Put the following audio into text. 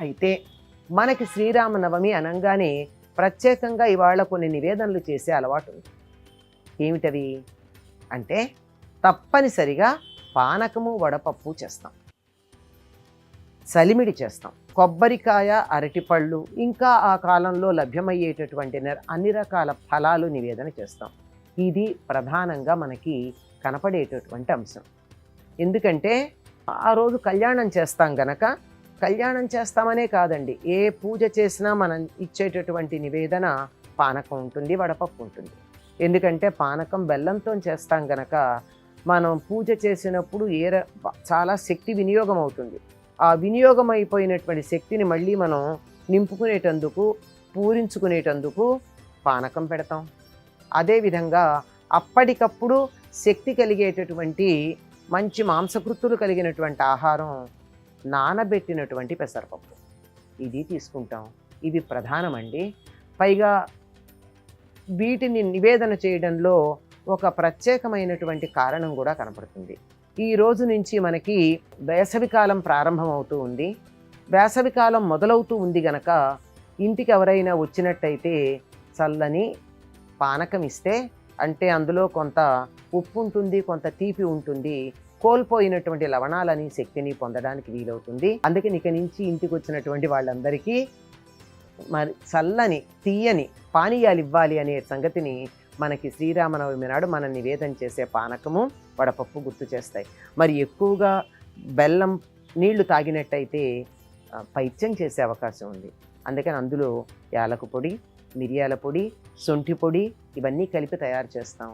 అయితే మనకి శ్రీరామనవమి అనగానే ప్రత్యేకంగా ఇవాళ కొన్ని నివేదనలు చేసే అలవాటు ఉంది. ఏమిటవి? అంటే తప్పనిసరిగా పానకము వడపప్పు చేస్తాం. సలిమిడి చేస్తాం. కొబ్బరికాయ అరటిపళ్ళు ఇంకా ఆ కాలంలో లభ్యమయ్యేటటువంటి అన్ని రకాల ఫలాలు నివేదన చేస్తాం. ఇది ప్రధానంగా మనకి కనపడేటటువంటి అంశం. ఎందుకంటే ఆ రోజు కళ్యాణం చేస్తాం గనక కళ్యాణం చేస్తామనే కాదండి. ఏ పూజ చేసినా మనం ఇచ్చేటటువంటి నివేదన పానకం ఉంటుంది వడపప్పు ఉంటుంది. ఎందుకంటే పానకం బెల్లంతో చేస్తాం గనక మనం పూజ చేసినప్పుడు ఏ చాలా శక్తి వినియోగం అవుతుంది. ఆ వినియోగం అయిపోయినటువంటి శక్తిని మళ్ళీ మనం నింపుకునేటందుకు పూరించుకునేటందుకు పానకం పెడతాం. అదేవిధంగా అప్పటికప్పుడు శక్తి కలిగేటటువంటి మంచి మాంసకృత్తులు కలిగినటువంటి ఆహారం నానబెట్టినటువంటి పెసరపప్పు. ఇది తీసుకుంటాం. ఇవి ప్రధానమండి. పైగా వీటిని నివేదన చేయడంలో ఒక ప్రత్యేకమైనటువంటి కారణం కూడా కనపడుతుంది. ఈ రోజు నుంచి మనకి వేసవికాలం ప్రారంభమవుతూ ఉంది. వేసవికాలం మొదలవుతూ ఉంది గనక ఇంటికి ఎవరైనా వచ్చినట్టయితే చల్లని పానకం ఇస్తే అంటే అందులో కొంత ఉప్పు ఉంటుంది కొంత తీపి ఉంటుంది కోల్పోయినటువంటి లవణాలని శక్తిని పొందడానికి వీలవుతుంది. అందుకని ఇక నుంచి ఇంటికి వచ్చినటువంటి వాళ్ళందరికీ మరి చల్లని తీయని పానీయాలు ఇవ్వాలి అనే సంగతిని మనకి శ్రీరామనవమి నాడు మనం నివేదన చేసే పానకము వడపప్పు గుర్తు చేస్తాయి. మరి ఎక్కువగా బెల్లం నీళ్ళు తాగినట్టయితే పైత్యం చేసే అవకాశం ఉంది. అందుకని అందులో యాలకు పొడి మిరియాల పొడి శొంఠి పొడి ఇవన్నీ కలిపి తయారు చేస్తాం.